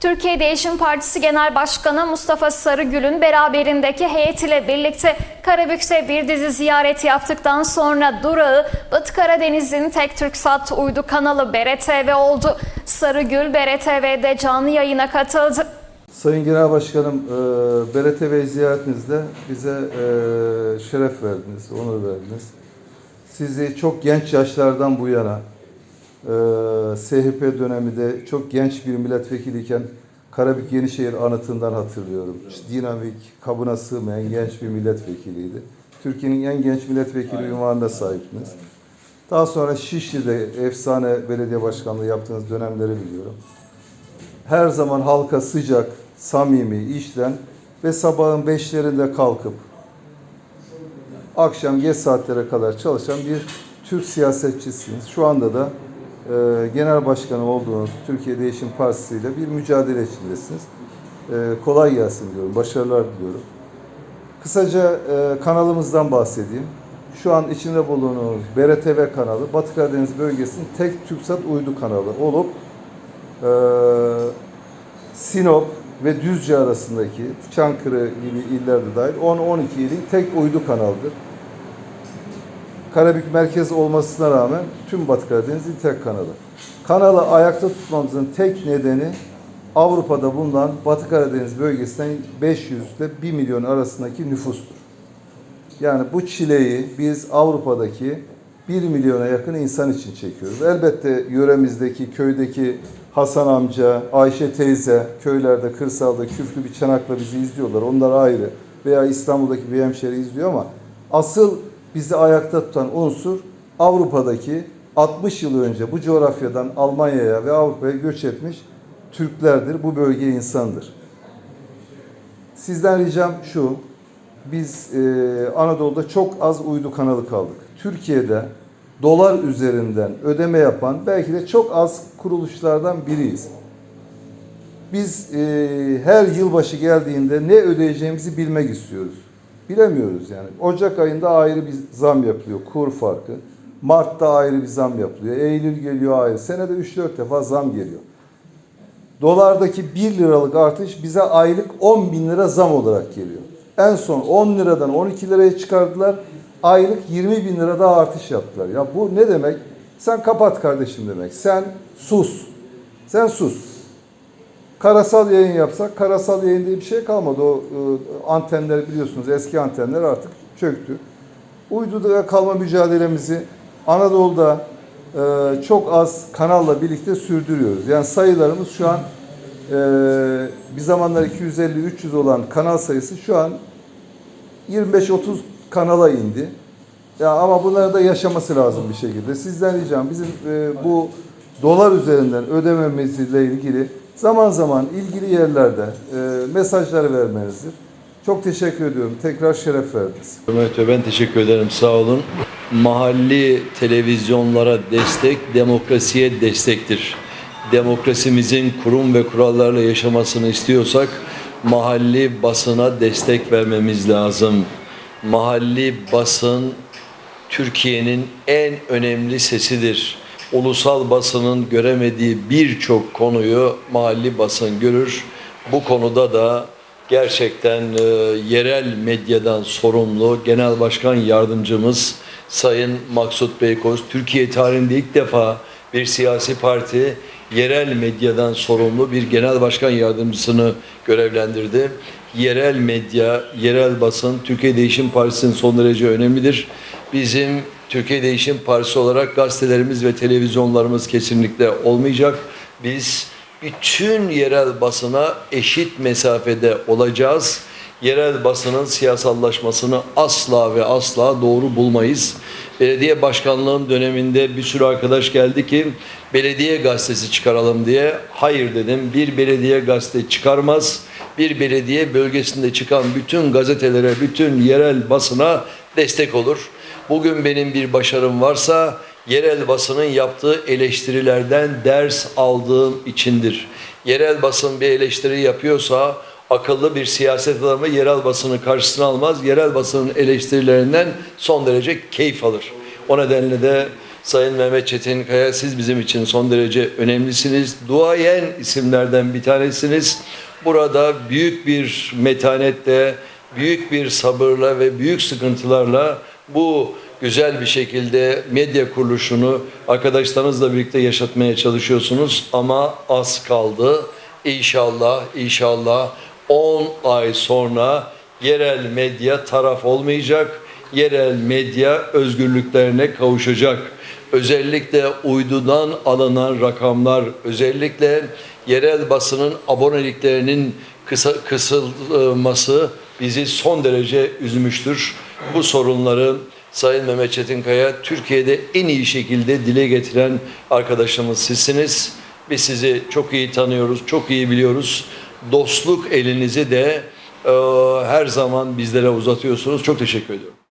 Türkiye Değişim Partisi Genel Başkanı Mustafa Sarıgül'ün beraberindeki heyet ile birlikte Karabük'te bir dizi ziyaret yaptıktan sonra durağı Batı Karadeniz'in tek TürkSat uydu kanalı BRTV oldu. Sarıgül BRTV'de canlı yayına katıldı. Sayın Genel Başkanım, e, BRTV ziyaretinizde bize e, şeref verdiniz, onur verdiniz. Sizi çok genç yaşlardan bu yana, SHP döneminde çok genç bir milletvekiliyken Karabük Yenişehir anıtından hatırlıyorum. Dinamik, kabına sığmayan genç bir milletvekiliydi. Türkiye'nin en genç milletvekili ünvanına sahiptiniz. Daha sonra Şişli'de efsane belediye başkanlığı yaptığınız dönemleri biliyorum her zaman halka sıcak, samimi, işten ve sabahın beşlerinde kalkıp akşam geç saatlere kadar çalışan bir Türk siyasetçisiniz. Şu anda da genel başkanı olduğunuz Türkiye Değişim Partisi ile bir mücadele içindesiniz. E, kolay gelsin diyorum, başarılar diliyorum. Kısaca e, kanalımızdan bahsedeyim. Şu an içinde bulunduğumuz BRTV kanalı Batı Karadeniz bölgesinin tek TürkSat uydu kanalı olup e, Sinop ve Düzce arasındaki Çankırı gibi illerde dahil 10-12 ilin tek uydu kanalıdır. Karabük merkez olmasına rağmen tüm Batı Karadeniz'in tek kanalı. Kanalı ayakta tutmamızın tek nedeni Avrupa'da bulunan Batı Karadeniz bölgesinden 500 ile 1 milyon arasındaki nüfustur. Yani bu çileyi biz Avrupa'daki 1 milyona yakın insan için çekiyoruz. Elbette yöremizdeki, köydeki Hasan amca, Ayşe teyze, köylerde, kırsalda, küflü bir çanakla bizi izliyorlar. Onlar ayrı. Veya İstanbul'daki bir hemşeri izliyor ama asıl bizi ayakta tutan unsur Avrupa'daki 60 yıl önce bu coğrafyadan Almanya'ya ve Avrupa'ya göç etmiş Türklerdir. Bu bölge insandır. Sizden ricam şu, biz e, Anadolu'da çok az uydu kanalı kaldık. Türkiye'de dolar üzerinden ödeme yapan belki de çok az kuruluşlardan biriyiz. Biz e, her yılbaşı geldiğinde ne ödeyeceğimizi bilmek istiyoruz. Bilemiyoruz yani. Ocak ayında ayrı bir zam yapılıyor, kur farkı. Mart'ta ayrı bir zam yapılıyor. Eylül geliyor ayrı. Senede 3-4 defa zam geliyor. Dolardaki 1 liralık artış bize aylık 10 bin lira zam olarak geliyor. En son 10 liradan 12 liraya çıkardılar. Aylık 20 bin lira daha artış yaptılar. Ya bu ne demek? Sen kapat kardeşim demek. Sen sus. Sen sus. Karasal yayın yapsak, karasal yayın diye bir şey kalmadı. O e, antenler biliyorsunuz eski antenler artık çöktü. Uyduda kalma mücadelemizi Anadolu'da e, çok az kanalla birlikte sürdürüyoruz. Yani sayılarımız şu an e, bir zamanlar 250-300 olan kanal sayısı şu an 25-30 kanala indi. Ya ama bunları da yaşaması lazım bir şekilde. Sizden ricam bizim e, bu dolar üzerinden ödememizle ilgili zaman zaman ilgili yerlerde e, mesajlar vermenizdir. Çok teşekkür ediyorum. Tekrar şeref verdiniz. Mehmet Bey ben teşekkür ederim sağ olun. Mahalli televizyonlara destek demokrasiye destektir. Demokrasimizin kurum ve kurallarla yaşamasını istiyorsak mahalli basına destek vermemiz lazım. Mahalli basın Türkiye'nin en önemli sesidir. Ulusal basının göremediği birçok konuyu mahalli basın görür. Bu konuda da gerçekten e, yerel medyadan sorumlu Genel Başkan Yardımcımız Sayın Maksut Beykoz, Türkiye tarihinde ilk defa bir siyasi parti yerel medyadan sorumlu bir genel başkan yardımcısını görevlendirdi. Yerel medya, yerel basın Türkiye Değişim Partisi'nin son derece önemlidir. Bizim Türkiye Değişim Partisi olarak gazetelerimiz ve televizyonlarımız kesinlikle olmayacak. Biz bütün yerel basına eşit mesafede olacağız. Yerel basının siyasallaşmasını asla ve asla doğru bulmayız. Belediye başkanlığım döneminde bir sürü arkadaş geldi ki belediye gazetesi çıkaralım diye. Hayır dedim bir belediye gazete çıkarmaz. Bir belediye bölgesinde çıkan bütün gazetelere, bütün yerel basına destek olur. Bugün benim bir başarım varsa yerel basının yaptığı eleştirilerden ders aldığım içindir. Yerel basın bir eleştiri yapıyorsa akıllı bir siyaset adamı yerel basını karşısına almaz. Yerel basının eleştirilerinden son derece keyif alır. O nedenle de Sayın Mehmet Çetinkaya siz bizim için son derece önemlisiniz. Duayen isimlerden bir tanesiniz. Burada büyük bir metanetle, büyük bir sabırla ve büyük sıkıntılarla bu güzel bir şekilde medya kuruluşunu arkadaşlarınızla birlikte yaşatmaya çalışıyorsunuz ama az kaldı. İnşallah, inşallah 10 ay sonra yerel medya taraf olmayacak, yerel medya özgürlüklerine kavuşacak. Özellikle uydudan alınan rakamlar, özellikle yerel basının aboneliklerinin kısa, kısılması bizi son derece üzmüştür. Bu sorunları Sayın Mehmet Çetinkaya Türkiye'de en iyi şekilde dile getiren arkadaşımız sizsiniz. Biz sizi çok iyi tanıyoruz, çok iyi biliyoruz. Dostluk elinizi de e, her zaman bizlere uzatıyorsunuz. Çok teşekkür ediyorum.